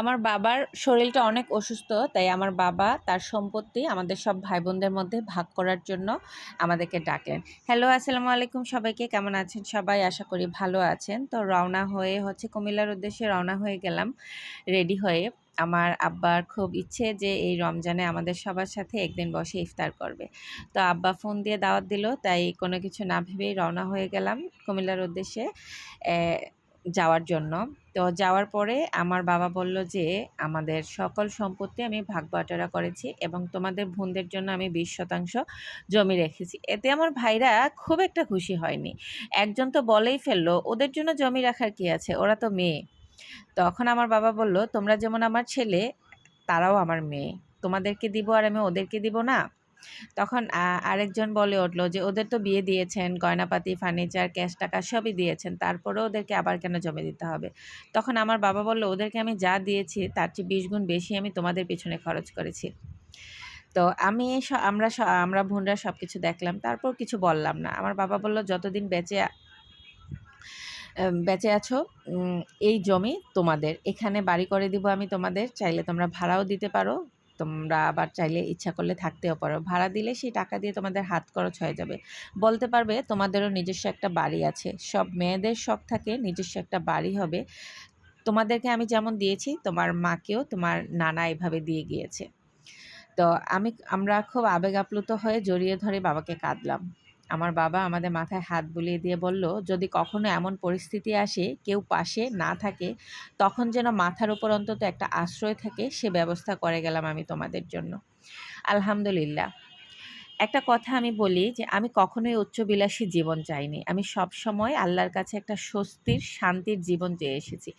আমার বাবার শরীরটা অনেক অসুস্থ, তাই আমার বাবা তার সম্পত্তি আমাদের সব ভাই বোনদের মধ্যে ভাগ করার জন্য আমাদেরকে ডাকলেন। হ্যালো, আসসালামু আলাইকুম সবাইকে, কেমন আছেন সবাই? আশা করি ভালো আছেন। তো রওনা হয়ে হচ্ছে কুমিল্লার উদ্দেশ্যে রওনা হয়ে গেলাম, রেডি হয়ে। আমার আব্বার খুব ইচ্ছে যে এই রমজানে আমাদের সবার সাথে একদিন বসে ইফতার করবে। তো আব্বা ফোন দিয়ে দাওয়াত দিল, তাই কোনো কিছু না ভেবেই রওনা হয়ে গেলাম কুমিল্লার উদ্দেশ্যে যাওয়ার জন্য। তো যাওয়ার পরে আমার বাবা বলল যে, আমাদের সকল সম্পত্তি আমি ভাগ বাটোয়ারা করেছি এবং তোমাদের বোনদের জন্য আমি বিশ শতাংশ জমি রেখেছি। এতে আমার ভাইরা খুব একটা খুশি হয়নি। একজন তো বলেই ফেলল, ওদের জন্য জমি রাখার কি আছে? ওরা তো মেয়ে। তখন আমার বাবা বলল, তোমরা যেমন আমার ছেলে, তারাও আমার মেয়ে। তোমাদেরকে দিব আর আমি ওদেরকে দিব না। তখন আরেকজন বলে উঠল যে, ওদের তো বিয়ে দিয়েছেন, গয়নাপাতি, ফার্নিচার, ক্যাশ টাকা সবই দিয়েছেন, তারপরেও ওদেরকে আবার কেন জমে দিতে হবে? তখন আমার বাবা বলল, ওদেরকে আমি যা দিয়েছি, তার চেয়ে বিশ গুণ বেশি আমি তোমাদের পিছনে খরচ করেছি। তো আমি আমরা আমরা বোনরা সব কিছু দেখলাম, তারপর কিছু বললাম না। আমার বাবা বলল, যতদিন বেঁচে বেঁচে আছো এই জমি তোমাদের। এখানে বাড়ি করে দিব আমি তোমাদের, চাইলে তোমরা ভাড়াও দিতে পারো তোমরা আবার চাইলে ইচ্ছা করলে থাকতেও পারো। ভাড়া দিলে সেই টাকা দিয়ে তোমাদের হাত খরচ হয়ে যাবে। বলতে পারবে তোমাদেরও নিজস্ব একটা বাড়ি আছে। সব মেয়েদের শখ থাকে নিজস্ব একটা বাড়ি হবে। তোমাদেরকে আমি যেমন দিয়েছি, তোমার মাকেও তোমার নানা এভাবে দিয়ে গিয়েছে। তো আমি, আমরা খুব আবেগ আপ্লুত হয়ে জড়িয়ে ধরে বাবাকে কাঁদলাম। আমার বাবা আমাদের মাথায় হাত বুলিয়ে দিয়ে বলল, যদি কখনো এমন পরিস্থিতি আসে, কেউ পাশে না থাকে, তখন যেন মাথার ওপর অন্তত একটা আশ্রয় থাকে, সে ব্যবস্থা করে গেলাম আমি তোমাদের জন্য। আলহামদুলিল্লাহ। একটা কথা আমি বলি যে, আমি কখনোই উচ্চবিলাসী জীবন চাইনি। আমি সব সময় আল্লাহর কাছে একটা স্বস্তির, শান্তির জীবন চেয়ে এসেছি।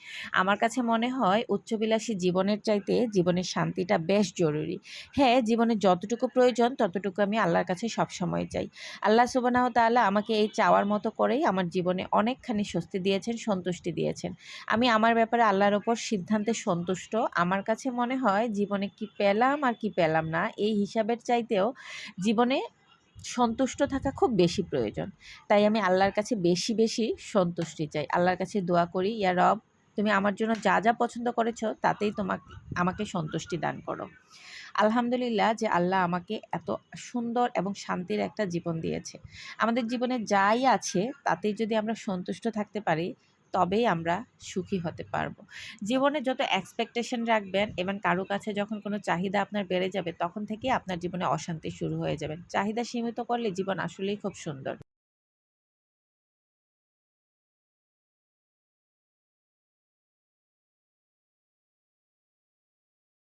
আমার কাছে মনে হয় উচ্চবিলাসী জীবনের চাইতে জীবনের শান্তিটা বেশ জরুরি। হ্যাঁ জীবনে যতটুকু প্রয়োজন ততটুকু আমি আল্লাহর কাছে সব সময় চাই। আল্লাহ সুবানাহ তাল্লাহ আমাকে এই চাওয়ার মতো করেই আমার জীবনে অনেকখানি স্বস্তি দিয়েছেন, সন্তুষ্টি দিয়েছেন। আমি আমার ব্যাপারে আল্লাহর ওপর সিদ্ধান্তে সন্তুষ্ট। আমার কাছে মনে হয় জীবনে কি পেলাম আর কি পেলাম না, এই হিসাবের চাইতেও জীবনে সন্তুষ্ট থাকা খুব বেশি প্রয়োজন। তাই আমি আল্লাহর কাছে বেশি বেশি সন্তুষ্টি চাই। আল্লাহর কাছে দোয়া করি, ইয়া রব, তুমি আমার জন্য যা যা পছন্দ করেছ, তাতেই তোমাকে, আমাকে সন্তুষ্টি দান করো। আলহামদুলিল্লাহ যে আল্লাহ আমাকে এত সুন্দর এবং শান্তির একটা জীবন দিয়েছে। আমাদের জীবনে যাই আছে, তাতেই যদি আমরা সন্তুষ্ট থাকতে পারি তবেই আমরা সুখী হতে পারব। জীবনে যত এক্সপেকটেশন রাখবেন এবং কারও কাছে যখন কোনো চাহিদা আপনার বেড়ে যাবে, তখন থেকেই আপনার জীবনে অশান্তি শুরু হয়ে যাবে। চাহিদা সীমিত করলে জীবন আসলেই খুব সুন্দর।